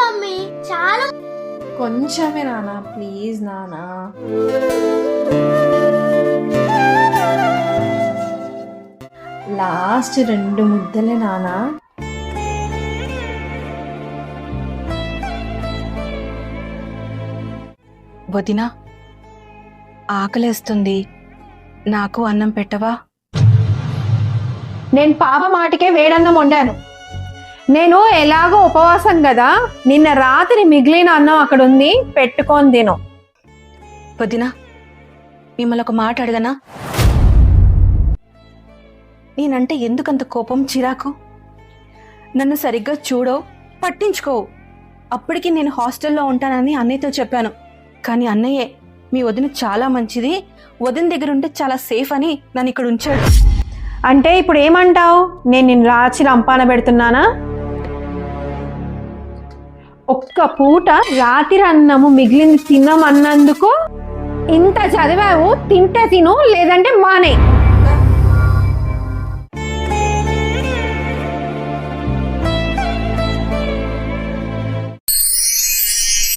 Mummy చాలా కొంచెమే నానా ప్లీజ్ నానా. లాస్ట్ రెండు ముద్దలే నానా. వదినా ఆకలేస్తుంది. నాకు అన్నం పెట్టవా? నేను పాప మాటికే వేడన్నం వండాను. నేను ఎలాగో ఉపవాసం కదా నిన్న రాత్రి మిగిలిన అన్నం అక్కడ ఉంది పెట్టుకొని తిను. వదినా మిమ్మల్ని ఒక మాట అడగనా? నేనంటే ఎందుకంత కోపం చిరాకు? నన్ను సరిగ్గా చూడో పట్టించుకో అప్పటికి నేను హాస్టల్లో ఉంటానని అన్నయ్యతో చెప్పాను. కానీ అన్నయ్యే మీ వదిన చాలా మంచిది. వదిన దగ్గర ఉంటే చాలా సేఫ్ అని నన్ను ఇక్కడ ఉంచాడు. అంటే ఇప్పుడు ఏమంటావు? నేను నిన్ను రాచి రంపాన పెడుతున్నానా? ఒక్క పూట రాత్రి అన్నము మిగిలింది తినమన్నందుకు ఇంత చదివావు తింటే తిను లేదంటే మానే.